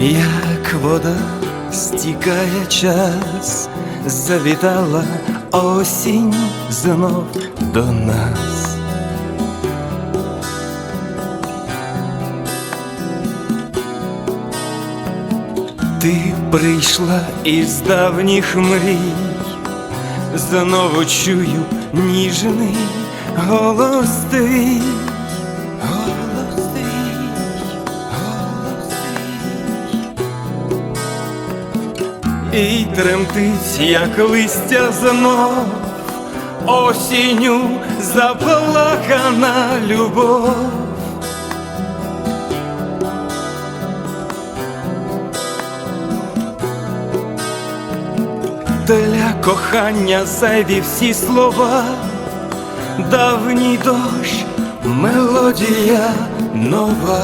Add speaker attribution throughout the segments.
Speaker 1: як вода стікає час, завітала осінь знов до нас. Ти прийшла із давніх мрій, знову чую ніжний голос твій. І тремтить, як листя знов, осінню заплакана любов. Для кохання зайві всі слова, давній дощ, мелодія нова.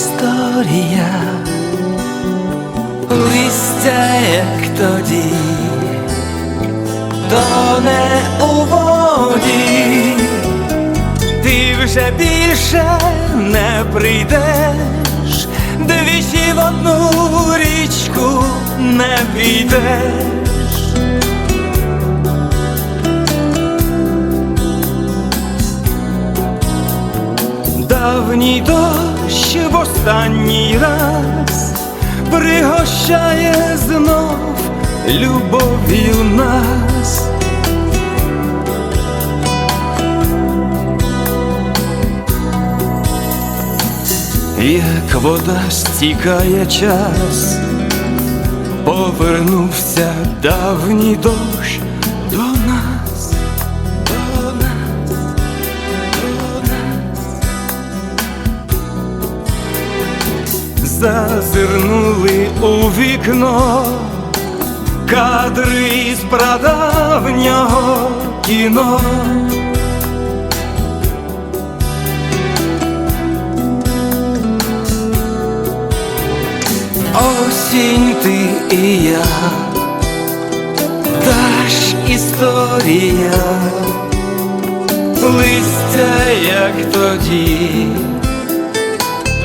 Speaker 1: Історія, листя, як тоді тоне у воді, ти вже більше не прийдеш, двічі в одну річку не війдеш. Давній дощ останній раз пригощає знов любов'ю нас. Як вода стікає час, повернувся давній дощ Зазирнули у вікно кадри з прадавнього кіно. Осінь ти і я, та ж історія, листя, як тоді,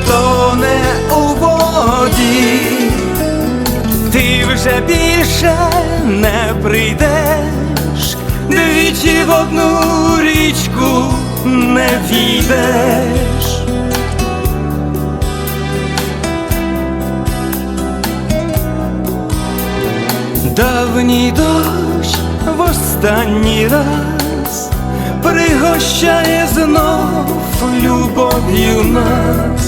Speaker 1: тоне у воді ти вже більше не прийдеш, двічі в одну річку не війдеш. Давній дощ в останній раз пригощає знов любов'ю нас.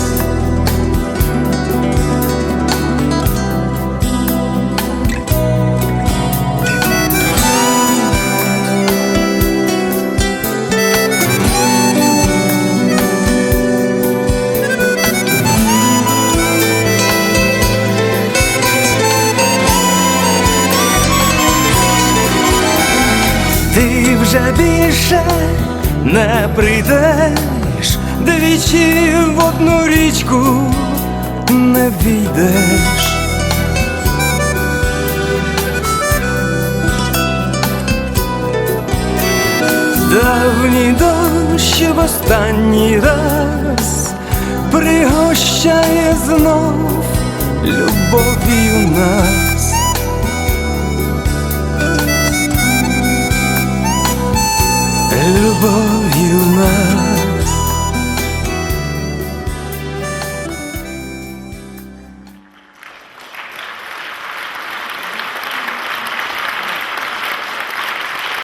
Speaker 1: Вже більше не прийдеш, двічі в одну річку не війдеш. Давній дощ в останній раз пригощає знов любов'ю нас. over